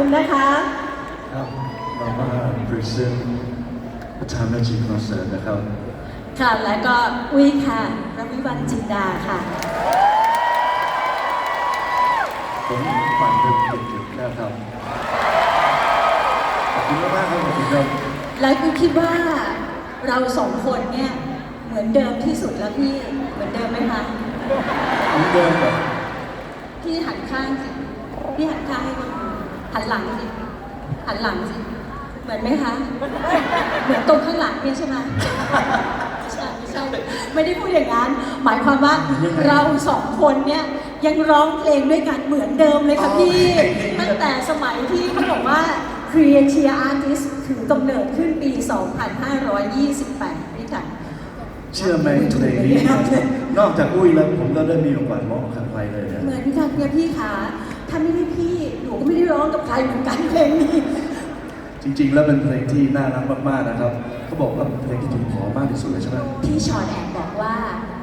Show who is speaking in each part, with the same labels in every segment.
Speaker 1: คุณนะคะ
Speaker 2: ครับเรามาพรีเซนต์ประธานจีคอนเสิร์ตนะครับ
Speaker 1: ค่ะ แล้วก็อุ้ยค่ะรวิวันจินดาค่ะ
Speaker 2: ผมฝันเป็นเด็กๆนะครับ ขอบคุณมากๆครับขอบคุณครับ
Speaker 1: แล้วคุณคิดว่าเราสองคนเนี่ย เหมือนเดิมที่สุดแล้วพี่ เหมือนเดิมไหมคะ
Speaker 2: ผมเดินแบบ
Speaker 1: พี่หันข้างสิพี่หันข้างให้คนดู หันหลังสิหันหลังสิ เหมือนไหมคะ เหมือนตรงข้างหลังเนี่ยใช่ไหมไม่ใช่ไม่ใช่ไม่ได้พูดอย่างนั้น หมายความว่าเราสองคนเนี่ยยังร้องเพลงด้วยกันเหมือนเดิมเลยค่ะพี่ ตั้งแต่สมัยที่เขาบอกว่า Creative Artist ถือกำเนิดขึ้นปี 2528นี่ค่ะ
Speaker 2: เชื่อไหมเพลงนี้นอกจากอุ้ยแล้วผมก็ได้มีโอกาสร้องกับใครเลยนะ
Speaker 1: เหมือนกันเนี่ยพี่ขา ถ้าไม่ได้พี่หนูก็ไม่ได้ร้องกับใครเหมือนกันเพลงนี้
Speaker 2: จริง ๆ แล้วเป็นเพลงที่น่ารักมากๆนะครับเขาบอกว่าเป็นเพลงที่ถูกขอมากที่สุดเลยใช่ไหม
Speaker 1: พี่ชอนแอบบอกว่า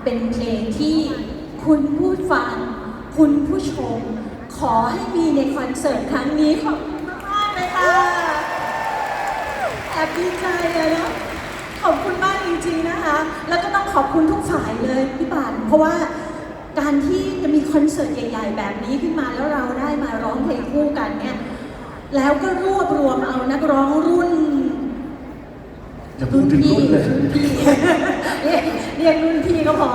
Speaker 1: เป็นเพลงที่คุณผู้ฟัง คุณผู้ชม ขอให้มีในคอนเสิร์ตครั้งนี้ขอบคุณมากๆเลยค่ะแอบดีใจเลยเนาะขอบคุณมากจริงๆนะคะ แล้วก็ต้องขอบคุณทุกฝ่ายเลยพี่ปานเพราะว่า การที่จะมีคอนเสิร์ตใหญ่ๆ แบบนี้ขึ้นมาแล้วเราได้มาร้องเพลงคู่กันเนี่ยแล้วก็รวบรวมเอานักร้องรุ่น
Speaker 2: อย่าพูดถึงรุ่นเลย
Speaker 1: รุ่นพี่เรียกเรียกรุ่นพี่ก็พอ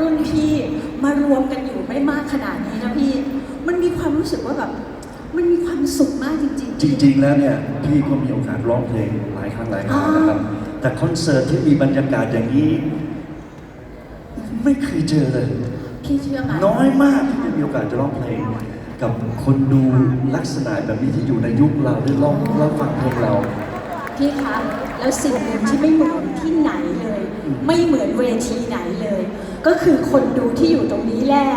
Speaker 1: รุ่นพี่มารวมกันอยู่ไม่มากขนาดนี้นะพี่ มันมีความรู้สึกว่าแบบมันมีความสุขมากจริง ๆ
Speaker 2: จริง ๆ แล้วเนี่ยพี่ก็มีโอกาสร้องเพลงหลายครั้งหลายคราวนะครับ แต่คอนเสิร์ตที่มีบรรยากาศอย่างนี้ ไม่เคยเจอเลย
Speaker 1: พี่เชื่อไหม
Speaker 2: น้อยมากที่จะมีโอกาสจะร้องเพลง กับคนดูลักษณะแบบนี้ที่อยู่ในยุคเราได้ร้องแล้วฟังเพลงเรา
Speaker 1: พี่คะแล้วสิ่งหนึ่งที่ไม่เหมือนที่ไหนเลย
Speaker 2: อืม
Speaker 1: ไม่เหมือนเวทีไหนเลย ก็คือคนดูที่อยู่ตรงนี้แหละ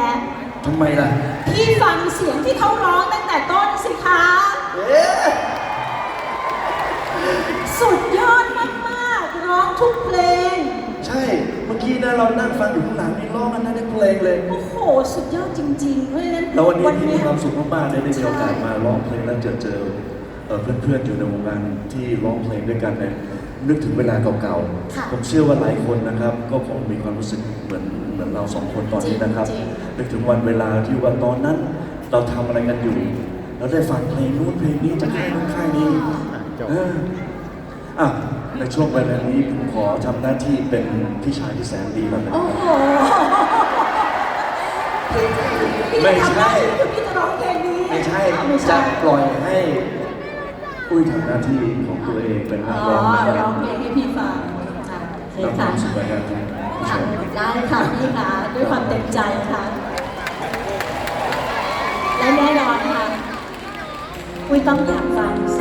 Speaker 2: ทำไมล่ะ
Speaker 1: พี่ฟังเสียงที่เขาร้องตั้งแต่ต้นสิคะ
Speaker 2: มื่อกี้นะเรานั่งฟังอยู่ข้างหลังนี่ร้องกันได้เพลงเลย
Speaker 1: โอ้โห สุดยอดจริงๆ เพราะฉะนั้น
Speaker 2: แล้ววันนี้พี่มี
Speaker 1: เย
Speaker 2: ความสุขมากๆเลยได้มีโอกาส
Speaker 1: ใช่
Speaker 2: มาร้องเพลงและเจอเจอเอ่อเพื่อนๆอยู่ในวงการที่ร้องเพลงด้วยกันเนี่ยนึกถึงเวลาเก่า
Speaker 1: ค่ะ
Speaker 2: ๆผมเชื่อว่าหลายคนนะครับ ก็คงมีความรู้สึกเหมือนเหมือนเราสองคนตอนนี้นะครับ
Speaker 1: จริง
Speaker 2: นึกถึงวันเวลาที่ว่าตอนนั้นเราทำอะไรกันอยู่เราได้ฟังเพลงนู้นเพลงนี้จากค่ายนู้นค่ายนี้เอออะ ในช่วงเวลานี้ผมขอทำหน้าที่เป็นพี่ชายที่แสนดีแล้วนะ
Speaker 1: โอ้โหพี่พี่
Speaker 2: ไม่
Speaker 1: จะทำ
Speaker 2: ใช่
Speaker 1: ได้คือพี่จะร้องเพลงนี้
Speaker 2: ไม่ใช่
Speaker 1: ไม่
Speaker 2: จะ
Speaker 1: ใช่
Speaker 2: ปล่อยให้อุ้ยทำหน้าที่ของตัวเองเป็นนั
Speaker 1: อ๋
Speaker 2: ก
Speaker 1: อ
Speaker 2: ร้องนะค
Speaker 1: ร้
Speaker 2: รั
Speaker 1: อบงเพลงให้พี่ฟังค่ะโอเค
Speaker 2: รับค
Speaker 1: ค่ะ
Speaker 2: วามสุขนะครับผู้ช
Speaker 1: ค่ะ
Speaker 2: ม
Speaker 1: ได้ค่ะพี่ค่ะด้วยความเต็มใจค่ะและแน่นอนค่ะอุ้ยต้องอยากฟังเสียงทุกคน